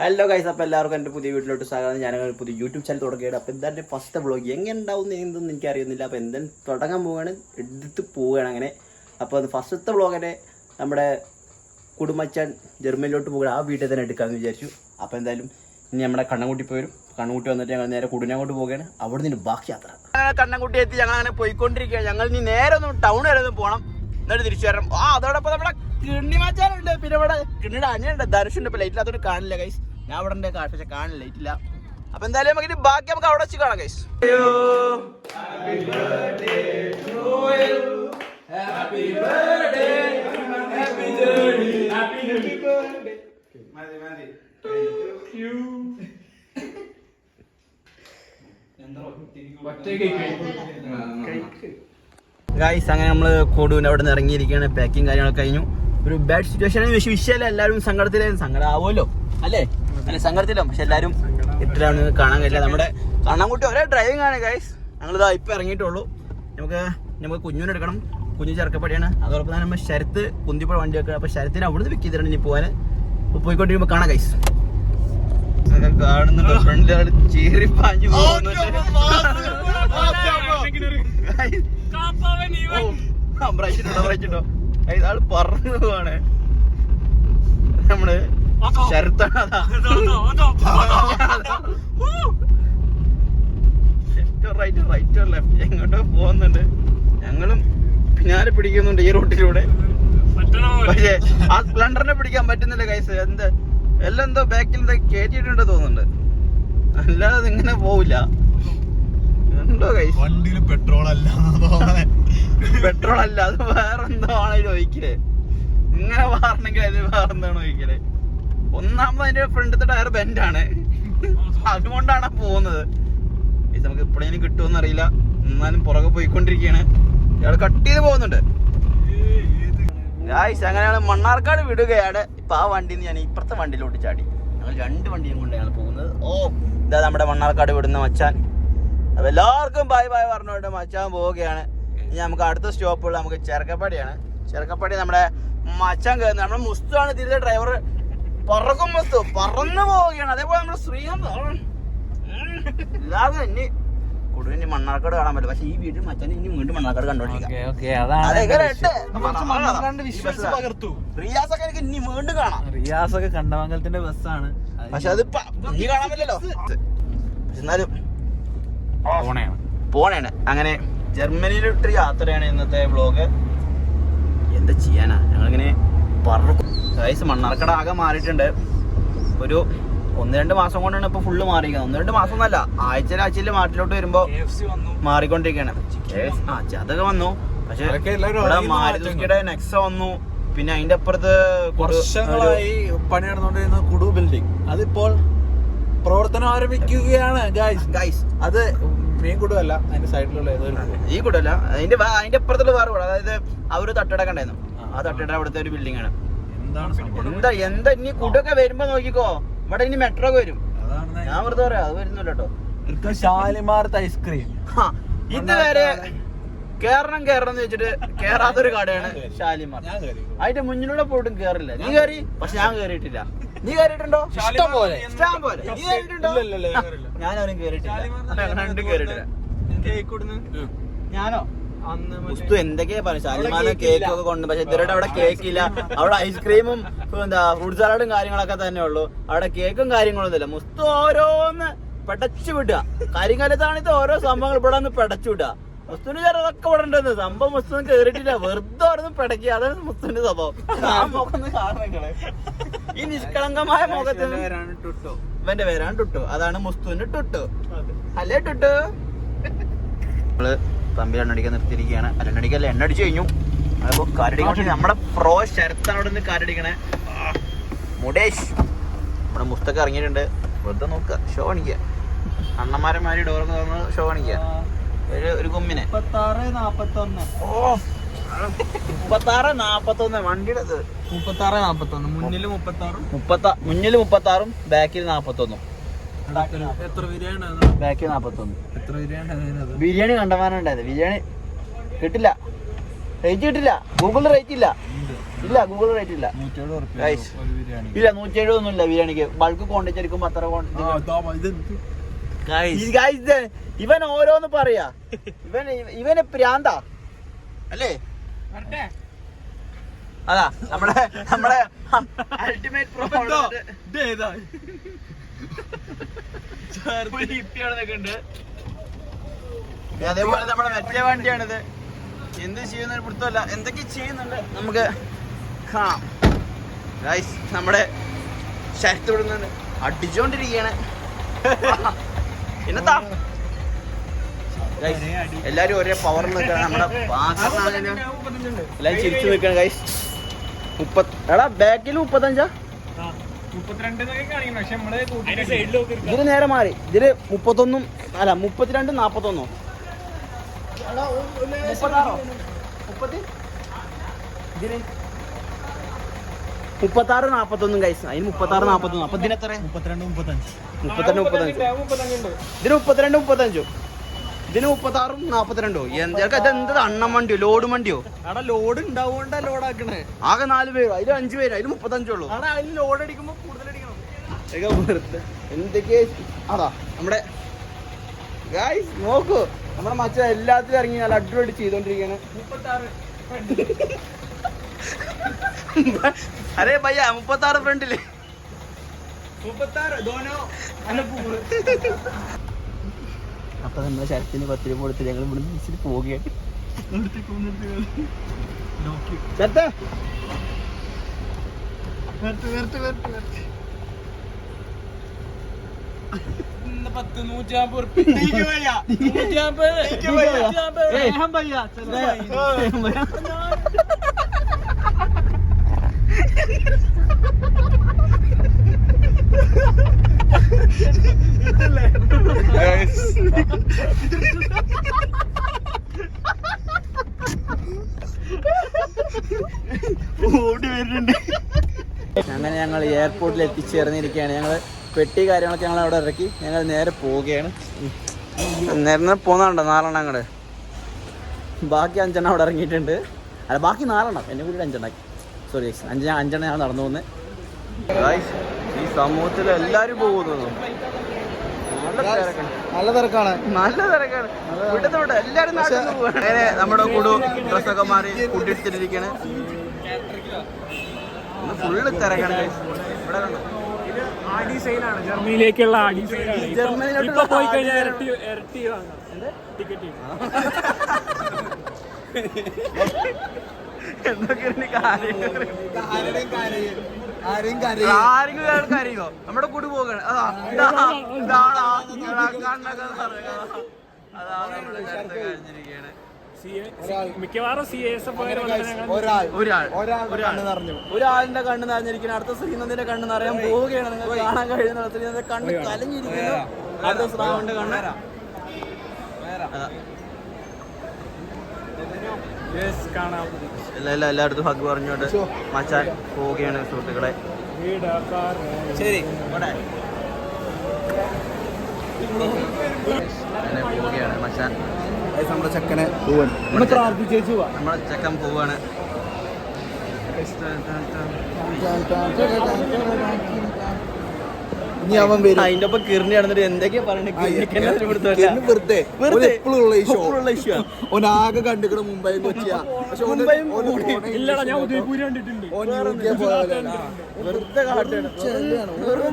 Hello guys അപ്പോൾ എല്ലാവർക്കും എന്റെ പുതിയ വീട്ടിലോട്ട് സ്വാഗതം. ഞാൻ പുതിയ യൂട്യൂബ് ചാനൽ തുടങ്ങിയത് അപ്പോൾ എന്താ ഫസ്റ്റ് വ്ളോഗ് എങ്ങനെ ഉണ്ടാവും എന്തൊന്നും എനിക്ക് അറിയുന്നില്ല അപ്പോൾ എന്തെങ്കിലും തുടങ്ങാൻ പോവുകയാണ് എടുത്ത് പോവുകയാണ് അങ്ങനെ. അപ്പോൾ അത് ഫസ്റ്റത്തെ വ്ളോഗിനെ നമ്മുടെ കുടുംബച്ചൻ ജർമ്മനിലോട്ട് പോകുക ആ വീട്ടിൽ തന്നെ എടുക്കാമെന്ന് വിചാരിച്ചു. അപ്പോൾ എന്തായാലും ഇനി നമ്മുടെ കണ്ണൻകുട്ടി പോരും കണ്ണൻകുട്ടി വന്നിട്ട് ഞങ്ങൾ നേരെ കുടുങ്ങോട്ട് പോവുകയാണ്. അവിടെ നിന്ന് ബാക്കി യാത്ര. കണ്ണൻകുട്ടി എത്തി. ഞങ്ങൾ അങ്ങനെ പോയിക്കൊണ്ടിരിക്കുകയാണ്. ഞങ്ങൾ ഇനി നേരെ ഒന്ന് ടൗൺ വരെ ഒന്ന് പോകണം എന്നിട്ട് തിരിച്ചു വരണം. ആ അതോടൊപ്പം നമ്മുടെ കിണ്ണിമാച്ചാനുണ്ട്. പിന്നെ ഇവിടെ കിണ്ണിയുടെ അനിയുണ്ട് ധനുഷുണ്ട് ഇപ്പൊ ലൈറ്റില്ലാത്തോണ്ട് കാണില്ല ഗൈസ് ഞാൻ അവിടെ പക്ഷെ കാണില്ല ലൈറ്റില്ല അപ്പൊ എന്തായാലും നമുക്ക് ബാക്കി നമുക്ക് അവിടെ വെച്ച് കാണാം ഗൈസ് ഗൈസ് അങ്ങനെ നമ്മൾ കൊടുവിന് അവിടെ നിന്ന് ഇറങ്ങിയിരിക്കുകയാണ്. പാക്കിങ് കാര്യങ്ങളൊക്കെ കഴിഞ്ഞു. ഒരു ബാഡ് സിറ്റുവേഷൻ വിഷയമല്ല. എല്ലാവരും സങ്കടത്തിലായിരുന്നു. സങ്കടം ആവുമല്ലോ അല്ലേ? അല്ലെ സങ്കടത്തിലും പക്ഷെ എല്ലാവരും ഇത്രയാണ് കാണാൻ കഴിയില്ല നമ്മുടെ കണ്ണൻകുട്ടി ഒരേ ഡ്രൈവിംഗ് ആണ് ഗൈസ് ഞങ്ങളിതാ ഇപ്പൊ ഇറങ്ങിയിട്ടുള്ളൂ. നമുക്ക് നമുക്ക് കുഞ്ഞുനെ എടുക്കണം. കുഞ്ഞു ചെറുക്കപ്പടിയാണ്. അതോടൊപ്പം തന്നെ നമ്മൾ ശരത്ത് കുന്തിപ്പുഴ വണ്ടി വെക്കണം അപ്പൊ ശരത്തിന് അവിടുന്ന് പിക്ക് തരണം ഇനി പോകാൻ അപ്പൊ പോയിക്കൊണ്ടിരിക്കുമ്പോൾ കാണാം ഗൈസ് കാണുന്നുണ്ട്. ഫ്രണ്ടിൽ ചീറി പാഞ്ഞു ആൾ പറഞ്ഞു പോവാണ്. നമ്മൾ ശരത്താണ് റൈറ്റ് റൈറ്റ് ലെഫ്റ്റ് എങ്ങോട്ടോ പോകുന്നുണ്ട്. ഞങ്ങളും പിന്നാലെ പിടിക്കുന്നുണ്ട് ഈ റോഡിലൂടെ പക്ഷേ ആ സ്പ്ലണ്ടറിനെ പിടിക്കാൻ പറ്റുന്നില്ല കൈസ് എന്ത് എല്ലാം എന്തോ ബാക്കിൽ എന്താ കയറ്റിയിട്ടുണ്ട് തോന്നുന്നുണ്ട്. അല്ലാതെ അത് ഇങ്ങനെ പോവില്ല. ഉണ്ടോ കൈസ് വണ്ടിയിൽ പെട്രോൾ അല്ല പെട്രോൾ അല്ല അത് വേറെന്തോ ആണെങ്കിലും ആണ് ചോദിക്കൽ. ഇങ്ങനെ മാറണമെങ്കിൽ അത് വേറെ എന്താണ് ചോദിക്കൽ? ഒന്നാമത് അതിന്റെ ഫ്രണ്ടത്തെ ടയർ ബെൻഡ് ആണ് അതുകൊണ്ടാണ് പോകുന്നത്. നമുക്ക് എപ്പോഴേലും കിട്ടുമെന്ന് അറിയില്ല. എന്നാലും പുറകെ പോയിക്കൊണ്ടിരിക്കുകയാണ് ഇയാൾ കട്ട് ചെയ്ത് പോകുന്നുണ്ട്. അങ്ങനെയാണ് മണ്ണാർക്കാട് വിടുകയാണ്. ഇപ്പൊ ആ വണ്ടിന്ന് ഞാൻ ഇപ്പുറത്തെ വണ്ടിയിലോട്ട് ചാടി. ഞങ്ങൾ രണ്ട് വണ്ടിയും കൊണ്ടാണ് പോകുന്നത്. ഓ ഇതാ നമ്മുടെ മണ്ണാർക്കാട് വിടുന്ന മച്ചാൻ. അപ്പൊ എല്ലാവർക്കും ബായ് ബായ് പറഞ്ഞുകൊണ്ട് മച്ചാൻ പോവുകയാണ്. ഇനി നമുക്ക് അടുത്ത സ്റ്റോപ്പുള്ള നമുക്ക് ചെറുക്കപ്പാടിയാണ്. ചെറുക്കപ്പാടി നമ്മുടെ മച്ചാൻ കയറുന്നത്. നമ്മുടെ മുസ്തു ആണ് ഇതിലെ ഡ്രൈവർ പറക്കും മുസ്തു പറന്നു പോവുകയാണ്. അതേപോലെ നമ്മുടെ ഉം. ഇല്ലാതെ ഇനി കൂടുതൽ ഇനി മണ്ണാർക്കാട് കാണാൻ പക്ഷെ ഈ വീട്ടിൽ മച്ചാൻ ഇനി വീണ്ടും മണ്ണാർക്കാട് കണ്ടോണ്ടിരിക്കാം എനിക്ക് ഇനി വീണ്ടും കാണാം. റിയാസ് ഒക്കെ കണ്ടമംഗലത്തിന്റെ ബസ്സാണ്. പക്ഷെ അത് ഇനി കാണാൻ പറ്റില്ലല്ലോ. പക്ഷെ എന്നാലും പോണേണ്. അങ്ങനെ ജർമ്മനിയിലിട്ട് യാത്രയാണ് ഇന്നത്തെ ബ്ലോഗ് എന്താ ചെയ്യാനാ? ഞങ്ങളിങ്ങനെ പറഞ്ഞു മണ്ണാർക്കട ആകെ മാറിയിട്ടുണ്ട്. ഒരു ഒന്ന് രണ്ട് മാസം കൊണ്ടാണ് ഇപ്പൊ ഫുള്ള് മാറിയിരിക്കുന്നത്. ഒന്ന് രണ്ട് മാസം ഒന്നല്ല ആഴ്ച ആഴ്ചയിൽ മാറ്റിലോട്ട് വരുമ്പോ മാറിക്കൊണ്ടിരിക്കുകയാണ്. ആ അതൊക്കെ വന്നു. പക്ഷെ മാരുതിയുടെ നെക്സ വന്നു. പിന്നെ അതിന്റെ അപ്പുറത്ത് വർഷങ്ങളായി പണി നടന്നുകൊണ്ടിരുന്ന കുടു ബിൽഡിംഗ് അതിപ്പോൾ പ്രവർത്തനം ആരംഭിക്കുകയാണ് ഗൈസ് അത് മെയിൻ കുടുവല്ല അതിന്റെ സൈഡിലുള്ള. ഈ കുടല്ല അതിന്റെ അതിന്റെ അപ്പുറത്തുള്ള വേറെ കൂടെ. അതായത് അവർ ഒരു തട്ടിടക്ക ഉണ്ടായിരുന്നു. ആ തട്ടിട അവിടുത്തെ ഒരു ബിൽഡിംഗ് ആണ്. എന്താ എന്താ ഇനി കുടൊക്കെ വരുമ്പോ നോക്കിക്കോ. ഇവിടെ ഇനി മെട്രോ ഒക്കെ വരും. ഞാൻ വെറുതെ പറയാം അത് വരുന്നില്ല കേട്ടോ ഷാലിമാർത്ത് ഐസ്ക്രീം ഇതുവരെ കേറണം കേറണം എന്ന് വെച്ചിട്ട് കേറാത്തൊരു കടയാണ് ഷാലിമാർ അതിന്റെ മുന്നിലൂടെ പോയിട്ടും കേറില്ല. നീ കയറി പക്ഷെ ഞാൻ കേറിയിട്ടില്ല. നീ കേറിയിട്ടുണ്ടോ? ഇഷ്ടം പോലെ. ഇഷ്ടം പോലെ. നീ കേറിയിട്ടുണ്ടോ? അവനും കേറിയിട്ടില്ല. രണ്ടും കേറിയിട്ടില്ല. ഞാനോ? പുസ്തു എന്തൊക്കെയാ പറഞ്ഞു ഷാലിമാല കേക്ക് ഒക്കെ കൊണ്ട് പക്ഷെ ഇതുവരെ അവിടെ കേക്ക് ഇല്ല അവിടെ ഐസ്ക്രീമും എന്താ ഫ്രൂട്ട് സാലഡും കാര്യങ്ങളൊക്കെ തന്നെ ഉള്ളൂ. അവിടെ കേക്കും കാര്യങ്ങളൊന്നും ഇല്ല മുസ്തു ഓരോന്ന് പെടച്ചു വിടുക. കരിങ്കാലത്താണിത് ഓരോ സംഭവങ്ങൾ ഇവിടെ ഒന്ന് പെടച്ചു വിടുക. മുസ്തുവിന് ചെറുതൊക്കെ ഇവിടെ സംഭവം മുസ്തു കേറിയിട്ടില്ല. വെറുതെ ഓരോന്ന് പെടക്കുക. അതാണ് മുസ്തുവിന്റെ സ്വഭാവം. ആ മുഖം ഒന്ന് ഈ നിഷ്കളങ്കമായ മുഖത്തിന് ഇവന്റെ പേരാണ് ടുട്ടു. അതാണ് മുസ്തുവിന്റെ ടുട്ടു. അല്ലേ ടുട്ടു? തമ്പി എണ്ണടിക്കാൻ നിർത്തിയിരിക്കുകയാണ്. അല്ല എണ്ണടിക്കല്ല എണ്ണടിച്ചു കഴിഞ്ഞു. അപ്പോ കാരടിക്കാൻ നമ്മുടെ പ്രോ ശരത്താണ് അവിടെ നിന്ന് കാരടിക്കണേ മുടേഷ്. നമ്മുടെ മുസ്തക്ക ഇറങ്ങിയിട്ടുണ്ട്. വെറുതെ നോക്കുക ഷോ കാണിക്കുക. മാരി ഡോറൊക്കെ തുറന്ന് ഷോ കാണിക്കുക. ഒരു ഒരു കുമ്മിനെ ഓ മുപ്പത്താറ് നാപ്പത്തൊന്ന് വണ്ടിയുടെ ഇത്. മുപ്പത്താറ് നാപ്പത്തൊന്ന് മുന്നിൽ മുപ്പത്താറും മുപ്പത്ത മുന്നിൽ മുപ്പത്താറും ബാക്കിൽ നാപ്പത്തൊന്നും. ബിരിയാണി നാപ്പത്തൊന്ന്. കണ്ടമാനുണ്ടായത് ബിരിയാണി കിട്ടില്ല. റേറ്റ് കിട്ടില്ല. ഗൂഗിളിൽ റേറ്റ് ഇല്ല. ഇല്ല ഗൂഗിളിൽ റേറ്റ് ഇല്ല. ഇല്ല നൂറ്റി എഴുപതൊന്നും ഇല്ല ബിരിയാണിക്ക്. ബൾക്ക് ക്വാണ്ടിറ്റി എടുക്കുമ്പോ അത്ര ക്വാണ്ടിറ്റി ഇവൻ ഓരോന്ന് പറയാ. ഇവൻ ഇവന് പ്രാന്താ. അല്ലേ? അതാ നമ്മുടെ നമ്മുടെ അൾട്ടിമേറ്റ് പ്രോ അതേപോലെ നമ്മുടെ മറ്റേ വണ്ടിയാണിത്. എന്ത് ചെയ്യുന്ന പിടുത്തമല്ല. എന്തൊക്കെ ചെയ്യുന്നുണ്ട് നമുക്ക് കാണാം. ഗൈസ് നമ്മുടെ ശരത്ത് വിടുന്നുണ്ട് അടിച്ചോണ്ടിരിക്കുകയാണ്. എന്നത്താ എല്ലാരും ഒരേ പവറിൽ നിൽക്കണം നമ്മുടെ എല്ലാരും ചിരിച്ചു നിൽക്കണം ഗൈസ് മുപ്പത് എടാ ബാക്കിൽ മുപ്പത്തഞ്ചാ? ഇതിന് നേരെ മാറി. ഇതിൽ മുപ്പത്തൊന്നും അല്ല മുപ്പത്തിരണ്ടും നാപ്പത്തൊന്നോ. മുപ്പത്താറോ? മുപ്പത്തി? ഇതിന് മുപ്പത്താറ് നാപ്പത്തൊന്നും കൈസ് അതിന് മുപ്പത്താറ് നാപ്പത്തൊന്നും. അപ്പൊ ഇതിനെത്ര മുപ്പത്തിരണ്ട് മുപ്പത്തഞ്ച്. മുപ്പത്തിരണ്ട് മുപ്പത്തഞ്ച്. ഇതിന് മുപ്പത്തിരണ്ട് മുപ്പത്തഞ്ചോ. ഇതിന് മുപ്പത്താറും നാപ്പത്തിരണ്ടോ? എന്താ ഇത് എന്ത് അണ്ണം വണ്ടിയോ? ലോഡ് വണ്ടിയോ? അവിടെ ലോഡ് ഉണ്ടാവുകൊണ്ടാ ലോഡ് ആക്കണേ ആകെ നാല് പേരോ? അതിൽ അഞ്ചു പേര് അതിൽ മുപ്പത്തഞ്ചുള്ളൂ. അവിടെ അതിൽ ലോഡ് അടിക്കുമ്പോ കൂടുതൽ അടിക്കണം. എന്തൊക്കെ? അതാ നമ്മുടെ ഗായ്സ് നോക്കൂ. നമ്മുടെ മച്ച എല്ലാത്തിലും ഇറങ്ങി നല്ല അടിപൊളി ചെയ്തോണ്ടിരിക്കാണ്. അരേ പയ്യ മുപ്പത്താറ് ഫ്രണ്ടിൽ മുപ്പത്താറ് ധോനോ അപ്പൊ നമ്മളെ ശരത്തിന് പത്ത് രൂപ കൊടുത്ത് ഞങ്ങൾ ഇവിടെ ബീച്ചിൽ പോവുകയാണ്. നൂറ്റമ്പത് ഓടി വരുന്നുണ്ട് അങ്ങനെ ഞങ്ങൾ എയർപോർട്ടിൽ എത്തിച്ചേർന്നിരിക്കുകയാണ്. ഞങ്ങൾ പെട്ടി കാര്യങ്ങളൊക്കെ ഞങ്ങൾ അവിടെ ഇറക്കി. ഞങ്ങൾ നേരെ പോവുകയാണ്. നേരെ പോകുന്നുണ്ടോ നാലെണ്ണം അങ്ങോട്ട് ബാക്കി അഞ്ചെണ്ണം അവിടെ ഇറങ്ങിയിട്ടുണ്ട്. അല്ല ബാക്കി നാലെണ്ണം. എന്നെ കൂടി അഞ്ചെണ്ണാക്കി സോറി അഞ്ച് അഞ്ചെണ്ണം ഞങ്ങൾ നടന്നു പോകുന്നത് സമൂഹത്തിൽ എല്ലാരും പോകുന്നു. നല്ല തിരക്കാണ്. നല്ല തിരക്കാണ്. ഇവിടുത്തെ ഇവിടെ എല്ലാരും പോവാണ്. അങ്ങനെ നമ്മുടെ കുടു ഡ്രസ്സൊക്കെ മാറി കൂട്ടിയെടുത്തിരിക്കാണ് ഫുള്ള് തിരക്കാണ് guys. ഇവിടെ കണ്ടോ? ജർമ്മനിയിലേക്കുള്ള ജർമ്മനിയിലോട്ട് പോയി കഴിഞ്ഞാൽ ഇരട്ടി ഇരട്ടി വാങ്ങാം. ടിക്കറ്റ് കാര്യങ്ങൾ ആരെങ്കിലും അറിയോ നമ്മുടെ കുടു പോകണം. അതാ കഴിഞ്ഞിരിക്കുകയാണ് മിക്കവാറും സി എസ് ഒരാളിന്റെ കണ്ണ് നിറഞ്ഞിരിക്കുന്നു അടുത്ത ശ്രീനന്ദിന്റെ കണ്ണ് നിറയാൻ പോവുകയാണ്. നിങ്ങൾക്ക് കാണാൻ കഴിയുന്ന ശ്രീനന്ദിന്റെ കണ്ണ് കലഞ്ഞിരിക്കുന്നു. അടുത്ത ശ്രാവന്റെ കണ്ണ്. അതാ. കാണാം. എല്ലാ എല്ലാ എല്ലായിടത്തും ഹഗ് പറഞ്ഞുകൊണ്ട് മച്ചാൻ പോവുകയാണ് സുഹൃത്തുക്കളെ ശരി അങ്ങനെ പോവുകയാണ് മച്ചാൻ നമ്മുടെ ചെക്കനെ നമ്മളെ ചെക്കൻ പോവാണ് ഇനി അവൻ വരും. അതിന്റെ ഒപ്പം കിറിഞ്ഞി നടന്നിട്ട് എന്തൊക്കെയാ പറയുന്നത്. ഓനാകെ കണ്ടുകിട മുംബൈ കൊച്ചിയാ. പക്ഷെ ഞാൻ ഉദയപൂര് കണ്ടിട്ടുണ്ട്.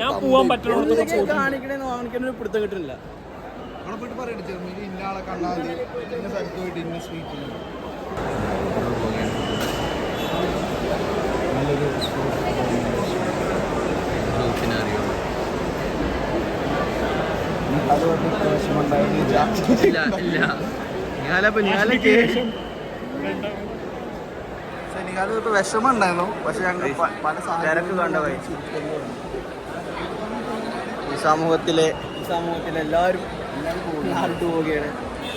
ഞാൻ പോവാൻ പറ്റണോ കാണിക്കണേന്ന് കാണിക്കണ പിടുത്തം കിട്ടില്ല അവിടെ പോയിട്ട് പറയട്ടെ ജർമ്മനി ഇന്ന ആളെ കണ്ടാൽ ഇന്ന സ്ഥലത്ത് പോയിട്ട് ഇന്ന സ്ട്രീറ്റിൽ നല്ലൊരു അതുകൊണ്ട് വിഷമം ഉണ്ടായിരുന്നു പക്ഷെ ഞങ്ങൾ പല. ഈ സമൂഹത്തിലെ ഈ സമൂഹത്തിലെ എല്ലാവരും പോവുകയാണ്.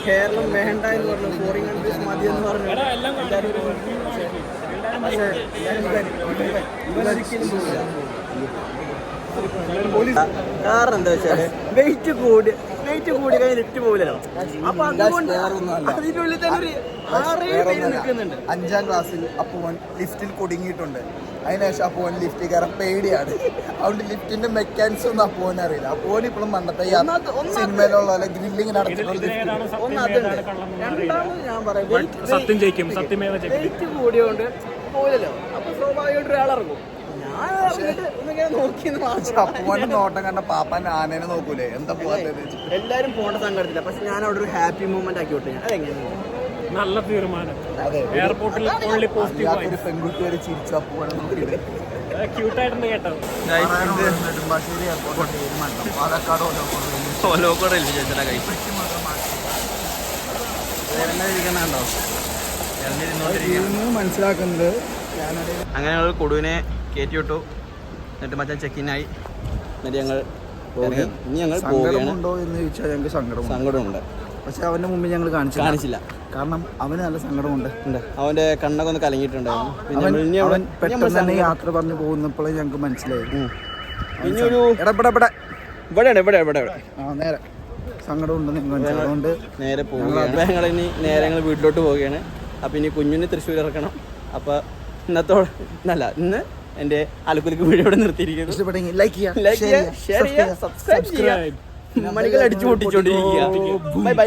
കേരളം വേണ്ട എന്ന് പറഞ്ഞു ഫോറിൻ കൺട്രീസ് മതി എന്ന് പറഞ്ഞു എല്ലാം എല്ലാവരും. പക്ഷേ ഒരിക്കലും പോവില്ല. കാരണം എന്താ വെച്ചാൽ വെയിറ്റ് കൂടി വെയിറ്റ് കൂടി കഴിഞ്ഞ് ഇട്ട് പോകില്ലല്ലോ അപ്പൊ അതുകൊണ്ട് അതിനുള്ളിൽ തന്നെ ഒരു ആറേഴ് പേര് നിൽക്കുന്നുണ്ട്. അഞ്ചാം ക്ലാസ്സിൽ അപ്പുവൻ ലിഫ്റ്റിൽ കുടുങ്ങിയിട്ടുണ്ട്. അതിനുശേഷം അപ്പുവൻ ലിഫ്റ്റ് കയറാൻ പേടിയാണ്. അതുകൊണ്ട് ലിഫ്റ്റിന്റെ മെക്കാനിക്സ് ഒന്നും അപ്പുവൻ അറിയില്ല. അപ്പുവൻ ഇപ്പോഴും പണ്ടത്തെ സിനിമയിലുള്ള പോലെ ഗ്രില്ലിങ് നടത്തിക്കൊണ്ട് ഒന്ന് അതുണ്ട് രണ്ടാമത് ഞാൻ പറയാം. വെയിറ്റ് സത്യം ജയിക്കും സത്യമേവ ജയിക്കും. വെയിറ്റ് കൂടിയോണ്ട് പോകില്ലല്ലോ അപ്പൊ സ്വാഭാവികമായിട്ട് ഒരാളിറങ്ങും അപ്പുവന്റെ നോട്ടം കണ്ട പാപ്പാൻ ആനേനെ നോക്കൂലേ എന്താ പോകാത്തത് എല്ലാരും പോണ്ട സങ്കടത്തില്ല പക്ഷെ ഞാൻ അവിടെ ഒരു ഹാപ്പി മൂമെന്റ് ആക്കി വിട്ടു. ഞാൻ അതെങ്ങനെയാണ് നല്ല തീരുമാനം. എയർപോർട്ടിൽ ഒരു പെൺകുട്ടി വരെ ചിരിച്ചു ഓലോക്കോടെ ചേച്ചടാ കൈ മനസ്സിലാക്കുന്നത് അങ്ങനെ കൊടുവിനെ കയറ്റി വിട്ടു എന്നിട്ട് മച്ചാൻ ചെക്കിനായി എന്നിട്ട് ഞങ്ങൾ ഇനി ഞങ്ങൾ സങ്കടമുണ്ടോ എന്ന് ചോദിച്ചാൽ ഞങ്ങൾക്ക് സങ്കടം സങ്കടമുണ്ട്. പക്ഷെ അവന്റെ മുമ്പിൽ ഞങ്ങൾ കാണിച്ചു കാണിച്ചില്ല. കാരണം അവന് നല്ല സങ്കടമുണ്ട്. ഉണ്ട്. അവന്റെ കണ്ണൊക്കെ ഒന്ന് കലങ്ങിയിട്ടുണ്ടായിരുന്നു. അവൻ പെട്ടെന്ന് തന്നെ യാത്ര പറഞ്ഞു പോകുന്നപ്പോഴേ ഞങ്ങൾക്ക് മനസ്സിലായി. ഇനി ഒരു എടപെടപെട ഇവിടെയാണ് ഇവിടെ ഇവിടെ ഇവിടെ. ആ നേരെ. സങ്കടമുണ്ട് അതുകൊണ്ട് നേരെ പോവുകയാണ്. ഞങ്ങൾ ഇനി നേരെ ഞങ്ങൾ വീട്ടിലോട്ട് പോവുകയാണ്. അപ്പോൾ ഇനി കുഞ്ഞിന് തൃശ്ശൂർ ഇറക്കണം. അപ്പോൾ ഇന്നത്തോടെ അല്ല ഇന്ന് എന്റെ അലക്കുലിക്ക് വീഡിയോ ഇവിടെ നിർത്തിയിരിക്കുന്നു. ഇഷ്ടപ്പെട്ടെങ്കിൽ ലൈക്ക് ചെയ്യുക ലൈക്ക് ചെയ്യുക ഷെയർ ചെയ്യുക സബ്സ്ക്രൈബ് ചെയ്യുക. മണികൾ അടിച്ചു പൊട്ടിച്ചോണ്ടിരിക്കുക. Bye bye